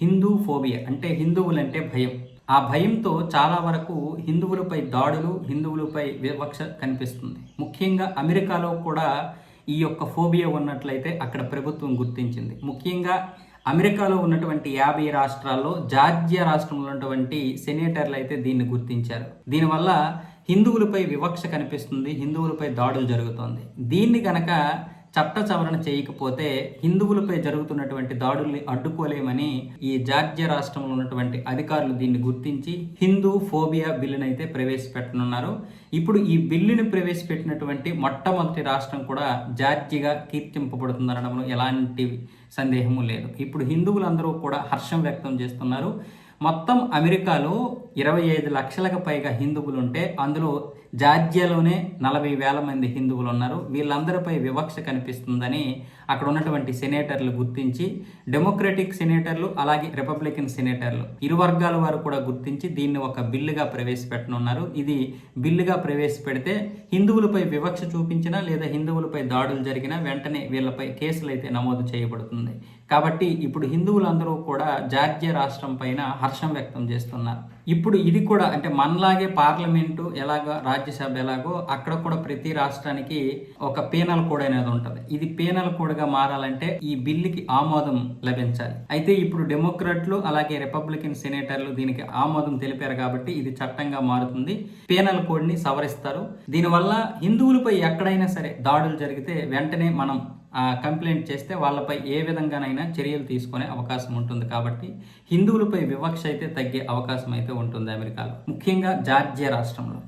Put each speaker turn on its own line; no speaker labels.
Hindu phobia అంటే హిందువులంటే భయం. ఆ భయంతో చాలా వరకు హిందువులపై దాడులు హిందువులపై వివక్ష కనిపిస్తుంది. ముఖ్యంగా అమెరికాలో కూడా ఈ యొక్క ఫోబియా ఉన్నట్లయితే అక్కడ ప్రభుత్వం గుర్తించింది. ముఖ్యంగా అమెరికాలో ఉన్నటువంటి యాభై రాష్ట్రాల్లో జార్జియా రాష్ట్రంలో ఉన్నటువంటి సెనేటర్లు అయితే దీన్ని గుర్తించారు. దీనివల్ల హిందువులపై వివక్ష కనిపిస్తుంది హిందువులపై దాడులు జరుగుతోంది. దీన్ని కనుక చట్ట సవరణ చేయకపోతే హిందువులపై జరుగుతున్నటువంటి దాడుల్ని అడ్డుకోలేమని ఈ జార్జియా రాష్ట్రంలో ఉన్నటువంటి అధికారులు దీన్ని గుర్తించి హిందూ ఫోబియా బిల్లును అయితే ప్రవేశపెట్టనున్నారు. ఇప్పుడు ఈ బిల్లుని ప్రవేశపెట్టినటువంటి మొట్టమొదటి రాష్ట్రం కూడా జార్జిగా కీర్తింపబడుతుందనడంలో ఎలాంటి సందేహము లేదు. ఇప్పుడు హిందువులందరూ కూడా హర్షం వ్యక్తం చేస్తున్నారు. మొత్తం అమెరికాలో ఇరవై ఐదు లక్షలకు పైగా హిందువులు ఉంటే అందులో జార్జియాలోనే నలభై వేల మంది హిందువులు ఉన్నారు వీళ్ళందరిపై వివక్ష కనిపిస్తుందని అక్కడ ఉన్నటువంటి సెనేటర్లు గుర్తించి డెమోక్రటిక్ సెనేటర్లు అలాగే రిపబ్లికన్ సెనేటర్లు ఇరు వర్గాల వారు కూడా గుర్తించి దీన్ని ఒక బిల్లుగా ప్రవేశపెట్టనున్నారు. ఇది బిల్లుగా ప్రవేశపెడితే హిందువులపై వివక్ష చూపించినా లేదా హిందువులపై దాడులు జరిగినా వెంటనే వీళ్ళపై కేసులు అయితే నమోదు చేయబడుతుంది. కాబట్టి ఇప్పుడు హిందువులందరూ కూడా జార్జియా రాష్ట్రం పైన హర్షం వ్యక్తం చేస్తున్నారు. ఇప్పుడు ఇది కూడా అంటే మనలాగే పార్లమెంటు ఎలాగో రాజ్యసభ ఎలాగో అక్కడ కూడా ప్రతి రాష్ట్రానికి ఒక పీనల్ కోడ్ అనేది ఉంటుంది. ఇది పీనల్ కోడ్గా మారాలంటే ఈ బిల్లుకి ఆమోదం లభించాలి. అయితే ఇప్పుడు డెమోక్రాట్లు అలాగే రిపబ్లికన్ సెనేటర్లు దీనికి ఆమోదం తెలిపారు కాబట్టి ఇది చట్టంగా మారుతుంది. పీనల్ కోడ్ని సవరిస్తారు. దీనివల్ల హిందువులపై ఎక్కడైనా సరే దాడులు జరిగితే వెంటనే మనం కంప్లైంట్ చేస్తే వాళ్ళపై ఏ విధంగానైనా చర్యలు తీసుకునే అవకాశం ఉంటుంది కాబట్టి హిందువులపై వివక్ష అయితే తగ్గే అవకాశం అయితే ఉంటుంది అమెరికాలో. ముఖ్యంగా జార్జియా రాష్ట్రంలో.